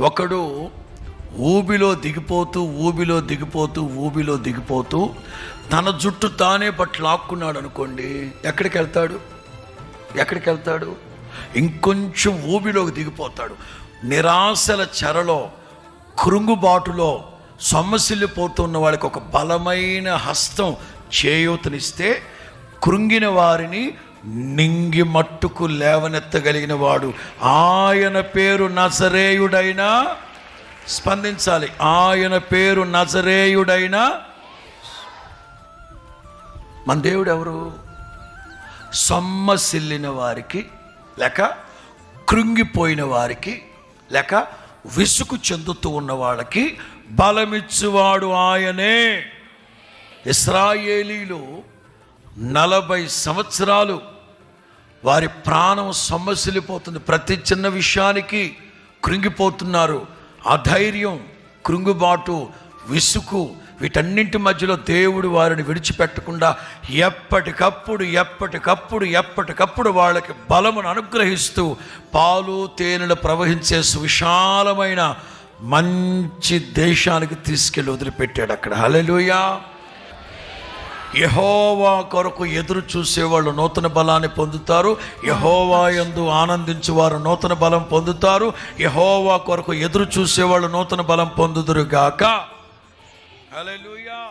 ఒకడు ఊబిలో దిగిపోతూ ఊబిలో దిగిపోతూ ఊబిలో దిగిపోతూ తన జుట్టు తానే పట్టు లాక్కున్నాడు అనుకోండి ఎక్కడికి వెళ్తాడు? ఎక్కడికి వెళ్తాడు? ఇంకొంచెం ఊబిలోకి దిగిపోతాడు. నిరాశల చెరలో కృంగుబాటులో సొమ్మసిల్లిపోతున్న వాళ్ళకి ఒక బలమైన హస్తం చేయూతనిస్తే కృంగిన వారిని నింగి మట్టుకు లేవనెత్తగలిగిన వాడు. ఆయన పేరు నజరేయుడైనా స్పందించాలి. ఆయన పేరు నజరేయుడైనా మన దేవుడు ఎవరు సొమ్మసిల్లిన వారికి లేక కృంగిపోయిన వారికి లేక విసుగు చెందుతూ ఉన్న వాళ్ళకి బలమిచ్చువాడు ఆయనే. ఇస్రాయేలీలు నలభై సంవత్సరాలు వారి ప్రాణం సొమ్మసిల్లిపోతుంది. ప్రతి చిన్న విషయానికి కృంగిపోతున్నారు. అధైర్యం కృంగుబాటు విసుగు వీటన్నింటి మధ్యలో దేవుడు వారిని విడిచిపెట్టకుండా ఎప్పటికప్పుడు ఎప్పటికప్పుడు ఎప్పటికప్పుడు వాళ్ళకి బలమును అనుగ్రహిస్తూ పాలు తేనెలు ప్రవహించే సువిశాలమైన మంచి దేశానికి తీసుకెళ్ళి వదిలిపెట్టాడు అక్కడ. హలెలుయా యహోవా కొరకు ఎదురు చూసేవాళ్ళు నూతన బలాన్ని పొందుతారు. యహోవా యందు ఆనందించువారు నూతన బలం పొందుతారు. యహోవా కొరకు ఎదురు చూసేవాళ్ళు నూతన బలం పొందుదురు గాక. హల్లెలూయా.